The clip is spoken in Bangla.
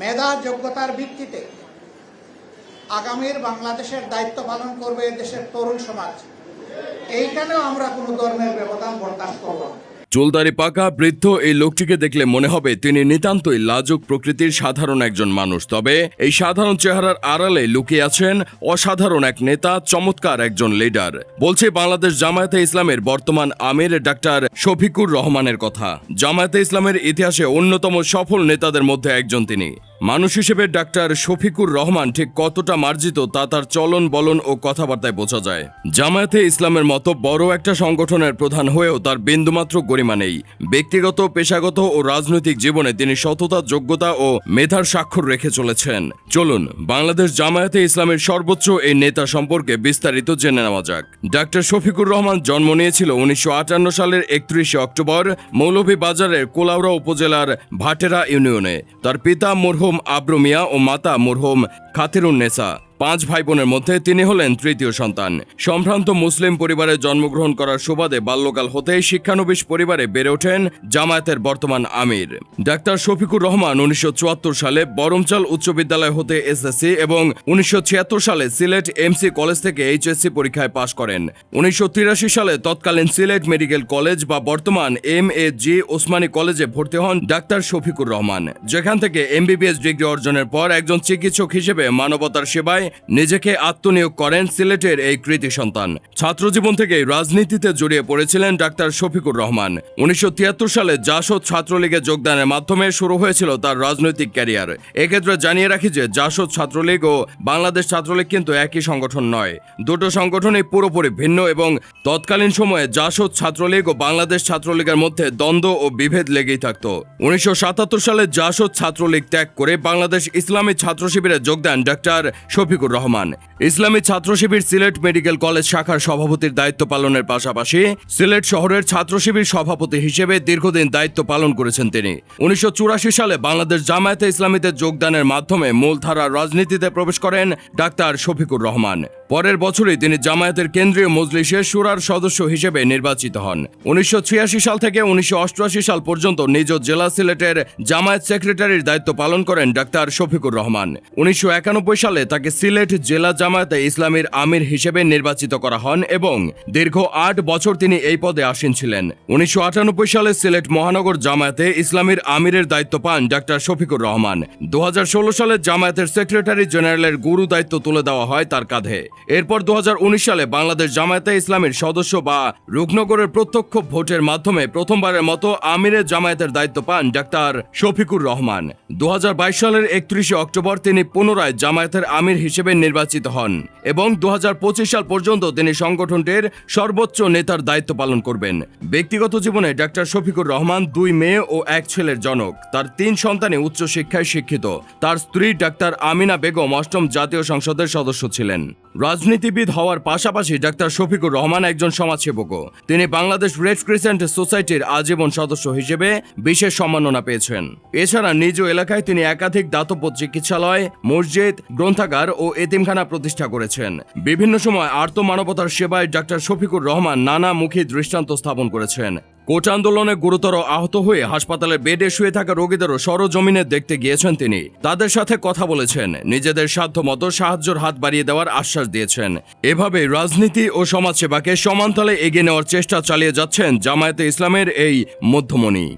মেধা যোগ্যতার ভিত্তিতে আগামীর বাংলাদেশের দায়িত্ব পালন করবে দেশের তরুণ সমাজ। এইখানেও আমরা কোনো ধর্মের ব্যবধান বরদাস্ত করব না। চুলদারি পাকা, বৃদ্ধ এই লোকটিকে দেখলে মনে হবে তিনি নিতান্তই লাজুক প্রকৃতির সাধারণ একজন মানুষ। তবে এই সাধারণ চেহারার আড়ালে লুকিয়ে আছেন অসাধারণ এক নেতা, চমৎকার একজন লিডার। বলছে বাংলাদেশ জামায়াতে ইসলামের বর্তমান আমির ডাক্তার শফিকুর রহমানের কথা। জামায়াতে ইসলামের ইতিহাসে অন্যতম সফল নেতাদের মধ্যে একজন তিনি। মানুষ হিসেবে ডাক্তার শফিকুর রহমান ঠিক কতটা মার্জিত তা তার চলন বলন ও কথাবার্তায় বোঝা যায়। জামায়াতে ইসলামের মতো বড় একটা সংগঠনের প্রধান হয়েও তার বিন্দুমাত্র গরিমা নেই। ব্যক্তিগত, পেশাগত ও রাজনৈতিক জীবনে তিনি সততা, যোগ্যতা ও মেধার স্বাক্ষর রেখে চলেছেন। চলুন, বাংলাদেশ জামায়াতে ইসলামের সর্বোচ্চ এই নেতা সম্পর্কে বিস্তারিত জেনে নেওয়া যাক। ডাক্তার শফিকুর রহমান জন্ম নিয়েছিল উনিশশো আটান্ন সালের একত্রিশে অক্টোবর, মৌলভীবাজারের কোলাউড়া উপজেলার ভাটেরা ইউনিয়নে। তার পিতা মরহুম আব্রু মিয়া ও মাতা মরহুম খাতিরুন্নেসা পাঁচ ভাই বোনের মধ্যে তিনি হলেন তৃতীয় সন্তান। সম্ভ্রান্ত মুসলিম পরিবারে জন্মগ্রহণ করার সুবাদে বাল্যকাল হতেই শিক্ষানবিশ পরিবারে বেড়ে ওঠেন জামায়াতের বর্তমান আমির। ডাক্তার শফিকুর রহমান উনিশশো চুয়াত্তর সালে বরমচাল উচ্চ বিদ্যালয় হতে এসএসসি এবং উনিশশো ছিয়াত্তর সালে সিলেট এমসি কলেজ থেকে এইচএসসি পরীক্ষায় পাশ করেন। উনিশশো তিরাশি সালে তৎকালীন সিলেট মেডিকেল কলেজ বা বর্তমান এম এ জি ওসমানী কলেজে ভর্তি হন ডাক্তার শফিকুর রহমান। যেখান থেকে এমবিবিএস ডিগ্রি অর্জনের পর একজন চিকিৎসক হিসেবে মানবতার সেবায় নিজেকে আত্মনিয়োগ করেন সিলেটের এই কৃতি সন্তান। ছাত্রজীবন থেকে রাজনীতিতে জড়িয়ে পড়েছিলেন ডাক্তার শফিকুর রহমান। উনিশশো সালে জাসদ ছাত্রলীগে যোগদানের মাধ্যমে শুরু হয়েছিল তার রাজনৈতিক ক্যারিয়ার। এক্ষেত্রে জানিয়ে রাখি যে জাসদ ছাত্রলীগ ও বাংলাদেশ ছাত্রলীগ কিন্তু একই সংগঠন নয়। দুটো সংগঠনই পুরোপুরি ভিন্ন এবং তৎকালীন সময়ে জাসদ ছাত্রলীগ ও বাংলাদেশ ছাত্রলীগের মধ্যে দ্বন্দ্ব ও বিভেদ লেগেই থাকত। উনিশশো সাতাত্তর সালে জাসদ ছাত্রলীগ ত্যাগ করে বাংলাদেশ ইসলামী ছাত্র শিবিরে যোগ দেন ডাক্তার শফিকুর রহমান। ইসলামী ছাত্র শিবির সিলেট মেডিকেল কলেজ শাখার সভাপতির দায়িত্ব পালনের পাশাপাশি সিলেট শহরের ছাত্র শিবির সভাপতি হিসেবে দীর্ঘদিন দায়িত্ব পালন করেছেন তিনি। উনিশশো সালে বাংলাদেশ জামায়াতে ইসলামীতে যোগদানের মাধ্যমে মূলধারার রাজনীতিতে প্রবেশ করেন ডাক্তার শফিকুর রহমান। পরের বছরই তিনি জামায়াতের কেন্দ্রীয় মজলিসে সুরার সদস্য হিসেবে নির্বাচিত হন। উনিশশো ছিয়াশি সাল থেকে উনিশশো অষ্টআশি সাল পর্যন্ত নিজ জেলা সিলেটের জামায়াত সেক্রেটারির দায়িত্ব পালন করেন ডাক্তার শফিকুর রহমান। উনিশশো একানব্বই সালে তাকে সিলেট জেলা জামায়াতে ইসলামীর আমির হিসেবে নির্বাচিত করা হন এবং দীর্ঘ আট বছর তিনি এই পদে আসীন ছিলেন। উনিশশো আটানব্বই সালে সিলেট মহানগর জামায়াতে ইসলামীর আমিরের দায়িত্ব পান ডাক্তার শফিকুর রহমান। দু সালে জামায়াতের সেক্রেটারি জেনারেলের গুরু দায়িত্ব তুলে দেওয়া হয় তার কাঁধে। এরপর দু হাজার উনিশ সালে বাংলাদেশ জামায়াতে ইসলামীর সদস্য বা রূপনগরের প্রত্যক্ষ ভোটের মাধ্যমে প্রথমবারের মতো আমিরের জামায়াতের দায়িত্ব পান ডাক্তার শফিকুর রহমান। দু হাজার বাইশ সালের একত্রিশে অক্টোবর তিনি পুনরায় জামায়াতের আমির হিসেবে নির্বাচিত হন এবং দু হাজার পঁচিশ সাল পর্যন্ত তিনি সংগঠনটির সর্বোচ্চ নেতার দায়িত্ব পালন করবেন। ব্যক্তিগত জীবনে ডাক্তার শফিকুর রহমান দুই মেয়ে ও এক ছেলের জনক। তার তিন সন্তানে উচ্চ শিক্ষায় শিক্ষিত। তার স্ত্রী ডাক্তার আমিনা বেগম অষ্টম জাতীয় সংসদের সদস্য ছিলেন। রাজনীতিবিদ হওয়ার পাশাপাশি ডাক্তার শফিকুর রহমান একজন সমাজসেবকও। তিনি বাংলাদেশ রেড ক্রিসেন্ট সোসাইটির আজীবন সদস্য হিসেবে বিশেষ সম্মাননা পেয়েছেন। এছাড়া নিজ এলাকায় তিনি একাধিক দাতব্য চিকিৎসালয়, মসজিদ, গ্রন্থাগার ও এতিমখানা প্রতিষ্ঠা করেছেন। বিভিন্ন সময় আর্ত মানবতার সেবায় ডাক্তার শফিকুর রহমান নানামুখী দৃষ্টান্ত স্থাপন করেছেন। কোচ আন্দোলনে গুরুতর আহত হয়ে হাসপাতালে বেডে শুয়ে থাকা রোগীদেরও সরজমিনে দেখতে গিয়েছেন তিনি। তাদের সাথে কথা বলেছেন। নিজেদের সাধ্য মতো সাহায্যের হাত বাড়িয়ে দেওয়ার আশ্বাস দিয়েছেন। এভাবে রাজনীতি ও সমাজসেবাকে সমানতালে এগিয়ে নেওয়ার চেষ্টা চালিয়ে যাচ্ছেন জামায়াতে ইসলামের এই মধ্যমণি।